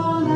on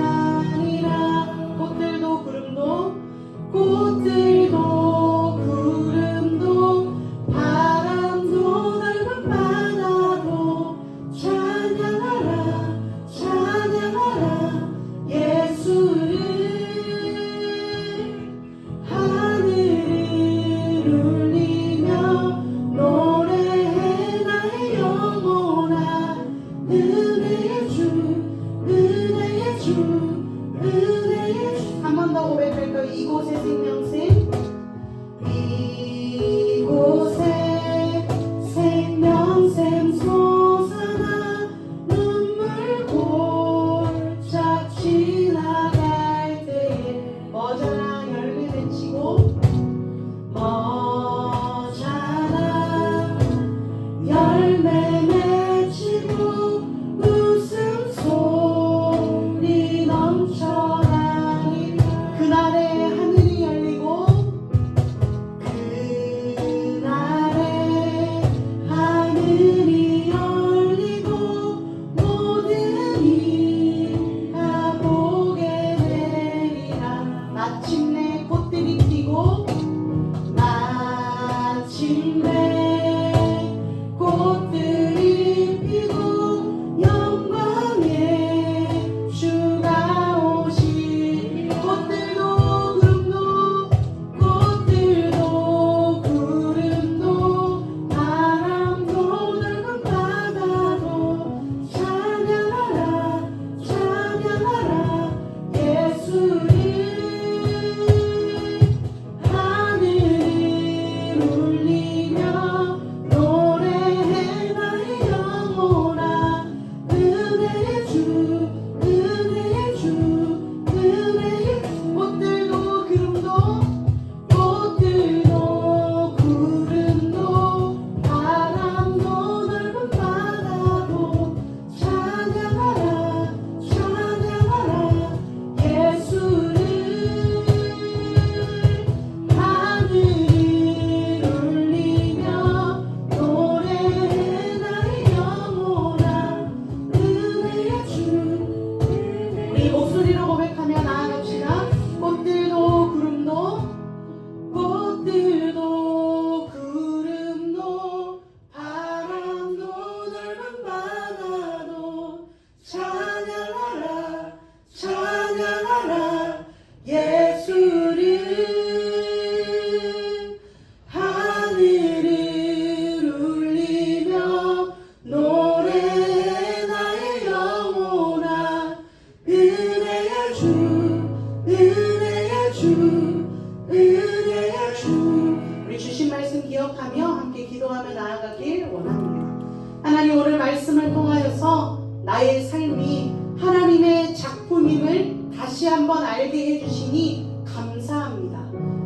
기억하며 함께 기도하며 나아가길 원합니다. 하나님 오늘 말씀을 통하여서 나의 삶이 하나님의 작품임을 다시 한번 알게 해주시니 감사합니다.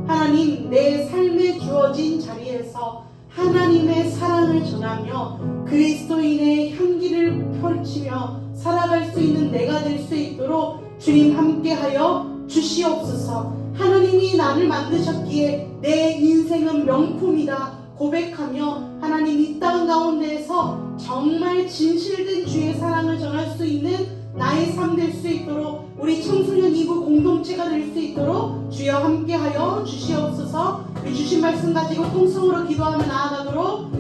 하나님 내 삶에 주어진 자리에서 하나님의 사랑을 전하며 그리스도인의 향기를 펼치며 살아갈 수 있는 내가 될 수 있도록 주님 함께하여 주시옵소서. 하나님이 나를 만드셨기에 내 인생은 명품이다 고백하며 하나님 이 땅 가운데에서 정말 진실된 주의 사랑을 전할 수 있는 나의 삶 될 수 있도록 우리 청소년 이부 공동체가 될 수 있도록 주여 함께하여 주시옵소서 주신 말씀 가지고 통성으로 기도하며 나아가도록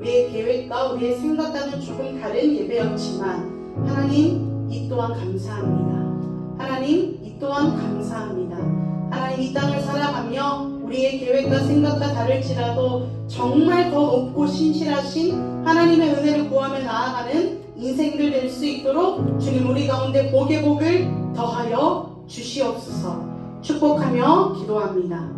우리의 계획과 우리의 생각과는 조금 다른 예배였지만 하나님 이 또한 감사합니다. 하나님 이 또한 감사합니다. 하나님 이 땅을 살아가며 우리의 계획과 생각과 다를지라도 정말 더 높고 신실하신 하나님의 은혜를 구하며 나아가는 인생들 될 수 있도록 주님 우리 가운데 복의 복을 더하여 주시옵소서. 축복하며 기도합니다.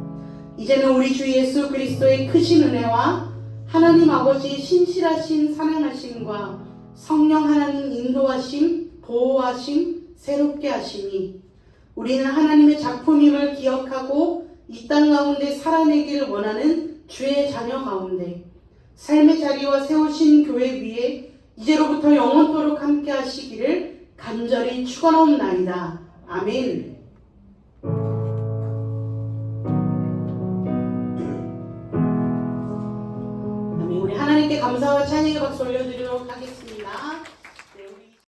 이제는 우리 주 예수 그리스도의 크신 은혜와 하나님 아버지의 신실하신 사랑하심과 성령 하나님 인도하심, 보호하심, 새롭게 하심이 우리는 하나님의 작품임을 기억하고 이 땅 가운데 살아내기를 원하는 주의 자녀 가운데 삶의 자리와 세우신 교회 위에 이제로부터 영원토록 함께 하시기를 간절히 축원하옵나이다. 아멘. 감사와 찬양의 박수 올려드리도록 하겠습니다.